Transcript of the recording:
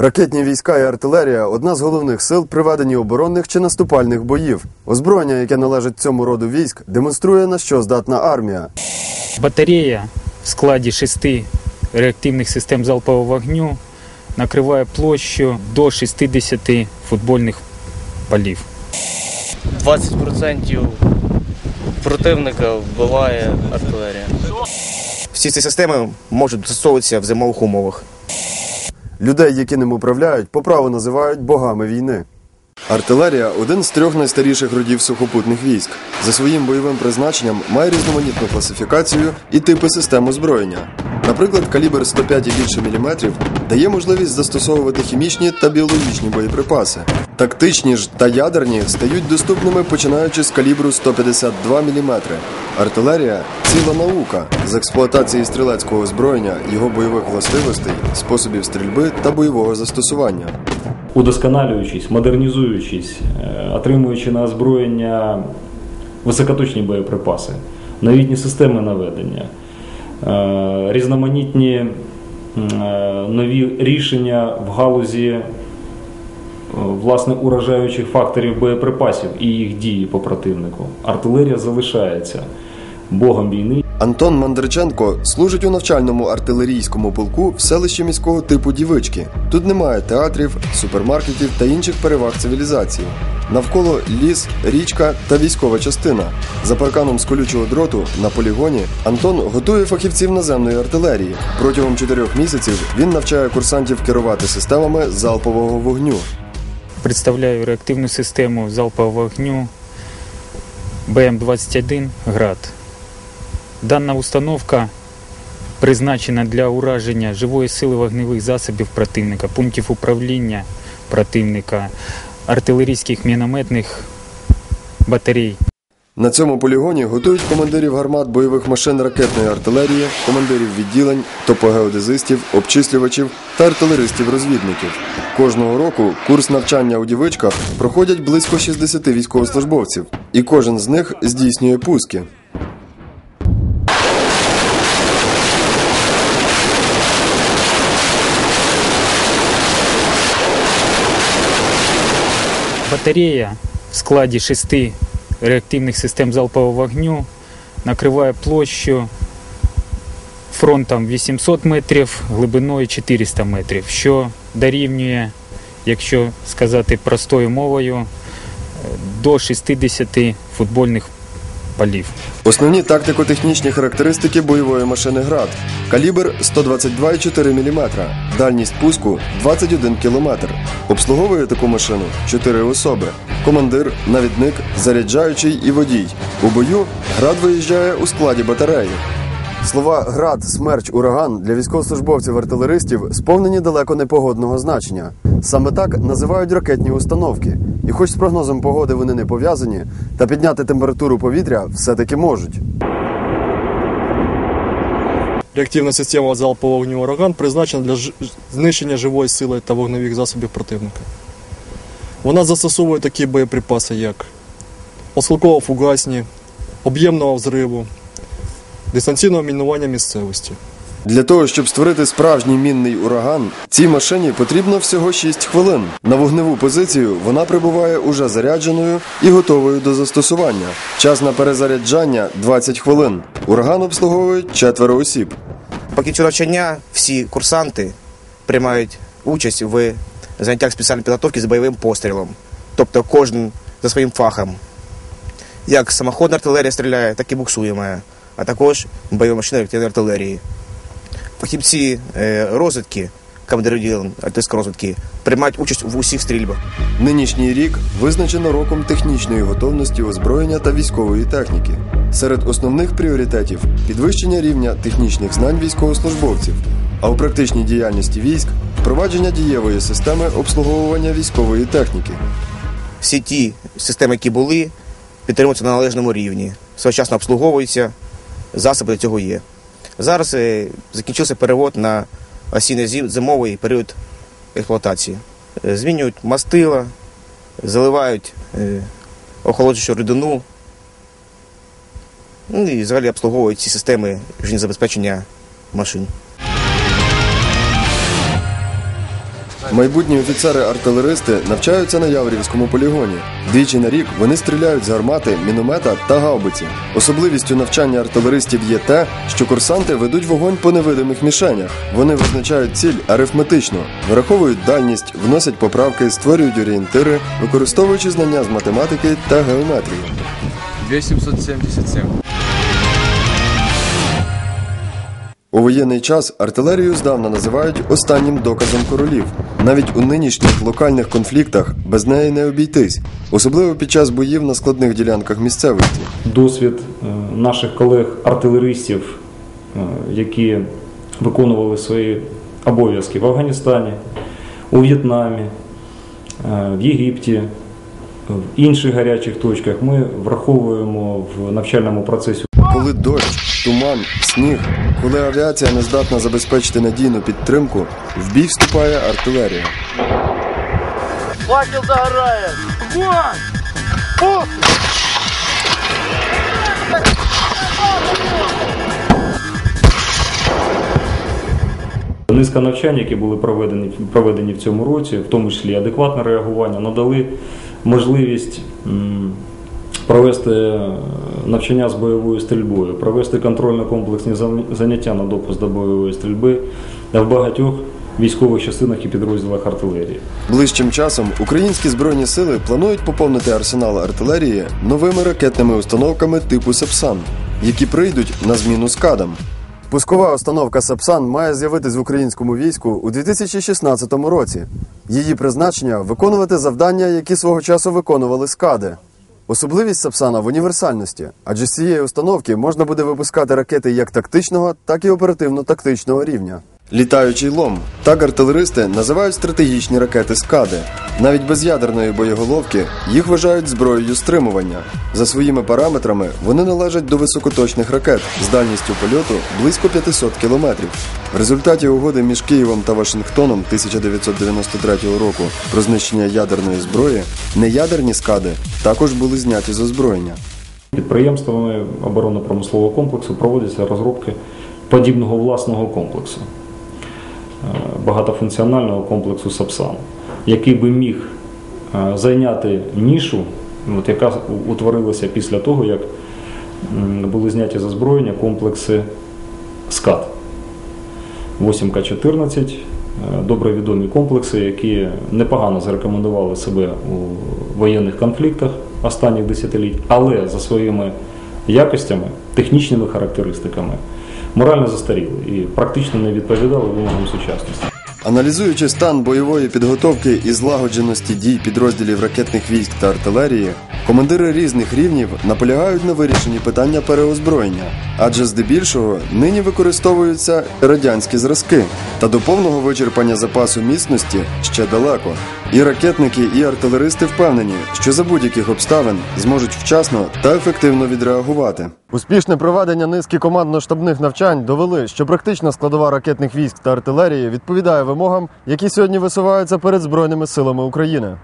Ракетні війська і артилерія одна з головних сил при веденні оборонних чи наступальних боїв. Озброєння, яке належить цьому роду військ, демонструє на що здатна армія. Батарея в складі шести реактивних систем залпового вогню накриває площу до 60 футбольних полів. 20% противника вбиває артилерія. Всі ці системи можуть застосовуватися в зимових умовах. Людей, які ним управляють, по праву називають богами війни. Артилерія один з трьох найстаріших родів сухопутних військ. За своїм бойовим призначенням має різноманітну класифікацію і типи систем озброєння. Наприклад, калібр 105 і більше міліметрів дає можливість застосовувати хімічні та біологічні боєприпаси. Тактичні ж та ядерні стають доступними починаючи з калібру 152 мм. Артилерія ціла наука з експлуатації стрілецького озброєння, його бойових властивостей, способів стрільби та бойового застосування. удосконалюючись, модернізуючись, е, отримуючи на озброєння високоточні боєприпаси, новітні системи наведення, е, різноманітні е, нові рішення в галузі власне уражаючих факторів боєприпасів і їх дії по противнику. Артилерія залишається богом війни. Антон Мандриченко служить у навчальному артилерійському полку в селищі міського типу Дівички. Тут немає театрів, супермаркетів та інших переваг цивілізації. Навколо ліс, річка та військова частина. За парканом з колючого дроту на полігоні Антон готує фахівців наземної артилерії. Протягом чотирьох місяців він навчає курсантів керувати системами залпового вогню. Представляю реактивну систему залпового вогню БМ-21 «Град». Дана установка призначена для ураження живої сили вогневих засобів противника, пунктів управління противника, артилерійських мінометних батарей. На цьому полігоні готують командирів гармат бойових машин ракетної артилерії, командирів відділень, топогеодезистів, обчислювачів та артилеристів-розвідників. Кожного року курс навчання у дівичках проходять близько 60 військовослужбовців, і кожен з них здійснює пуски. Батарея в складі шести реактивних систем залпового вогню накриває площу фронтом 800 метрів, глибиною 400 метрів, що дорівнює, якщо сказати простою мовою, е, до 60 футбольних полів. Основні тактико-технічні характеристики бойової машини «Град». Калібр 122,4 мм, дальність пуску 21 км. Обслуговує таку машину 4 особи. Командир, навідник, заряджаючий і водій. У бою «Град» виїжджає у складі батареї. Слова град, смерч, ураган для військовослужбовців-артилеристів сповнені далеко непогодного значення. Саме так називають ракетні установки. І хоч з прогнозом погоди вони не пов'язані, та підняти температуру повітря все-таки можуть. Реактивна система залпового вогню ураган призначена для ж- знищення живої сили та вогневих засобів противника. Вона застосовує такі боєприпаси, як осколково-фугасні, об'ємного взриву, дистанційного мінування місцевості. Для того, щоб створити справжній мінний ураган, цій машині потрібно всього 6 хвилин. На вогневу позицію вона прибуває уже зарядженою і готовою до застосування. Час на перезаряджання 20 хвилин. Ураган обслуговують четверо осіб. По кінцю навчання всі курсанти приймають участь в заняттях спеціальної підготовки з бойовим пострілом. Тобто кожен за своїм фахом. Як самоходна артилерія стріляє, так і буксуємо, а також бойова машина реактивної артилерії. Фахівці е, розвідки, командири відділень артилерійської розвідки, приймають участь в усіх стрільбах. Нинішній рік визначено роком технічної готовності озброєння та військової техніки. Серед основних пріоритетів підвищення рівня технічних знань військовослужбовців, а у практичній діяльності військ впровадження дієвої системи обслуговування військової техніки. всі ті системи, які були, підтримуються на належному рівні, своєчасно обслуговуються, засоби для цього є. Зараз е, закінчився перевод на осінно-зимовий період експлуатації. Е, Змінюють мастила, заливають е, охолоджуючу рідину, ну і взагалі обслуговують ці системи забезпечення машин. Майбутні офіцери-артилеристи навчаються на Яворівському полігоні. Двічі на рік вони стріляють з гармати, міномета та гаубиці. Особливістю навчання артилеристів є те, що курсанти ведуть вогонь по невидимих мішенях. Вони визначають ціль арифметично, враховують дальність, вносять поправки, створюють орієнтири, використовуючи знання з математики та геометрії. 2777. У воєнний час артилерію здавна називають останнім доказом королів. Навіть у нинішніх локальних конфліктах без неї не обійтись, особливо під час боїв на складних ділянках місцевості. Досвід е, наших колег-артилеристів, е, які виконували свої обов'язки в Афганістані, у В'єтнамі, е, в Єгипті, в інших гарячих точках, ми враховуємо в навчальному процесі Коли дощ, туман, сніг, коли авіація не здатна забезпечити надійну підтримку, в бій вступає артилерія. Низка навчань, які були проведені, проведені в цьому році, в тому числі адекватне реагування, надали можливість провести е, навчання з бойовою стрільбою, провести контрольно-комплексні заняття на допуск до бойової стрільби в багатьох військових частинах і підрозділах артилерії. Ближчим часом українські збройні сили планують поповнити арсенал артилерії новими ракетними установками типу Сапсан, які прийдуть на зміну скадам. Пускова установка Сапсан має з'явитись в українському війську у 2016 році. Її призначення виконувати завдання, які свого часу виконували скади. Особливість Сапсана в універсальності, адже з цієї установки можна буде випускати ракети як тактичного, так і оперативно-тактичного рівня. Літаючий лом. Так артилеристи називають стратегічні ракети скади. Навіть без ядерної боєголовки їх вважають зброєю стримування. За своїми параметрами вони належать до високоточних ракет з дальністю польоту близько 500 кілометрів. В результаті угоди між Києвом та Вашингтоном 1993 року про знищення ядерної зброї неядерні скади також були зняті з озброєння. Підприємствами оборонно-промислового комплексу проводяться розробки подібного власного комплексу, багатофункціонального комплексу САПСАН, який би міг е, зайняти нішу, от яка утворилася після того, як були зняті з озброєння комплекси СКАД. 8К14, е, добре відомі комплекси, які непогано зарекомендували себе у воєнних конфліктах останніх десятиліть, але за своїми якостями, технічними характеристиками морально застаріли і практично не відповідали вимогам сучасності. Аналізуючи стан бойової підготовки і злагодженості дій підрозділів ракетних військ та артилерії, командири різних рівнів наполягають на вирішенні питання переозброєння, адже здебільшого нині використовуються радянські зразки, та до повного вичерпання запасу міцності ще далеко. І ракетники, і артилеристи впевнені, що за будь-яких обставин зможуть вчасно та ефективно відреагувати. Успішне проведення низки командно-штабних навчань довели, що практична складова ракетних військ та артилерії відповідає вимогам, які сьогодні висуваються перед Збройними силами України.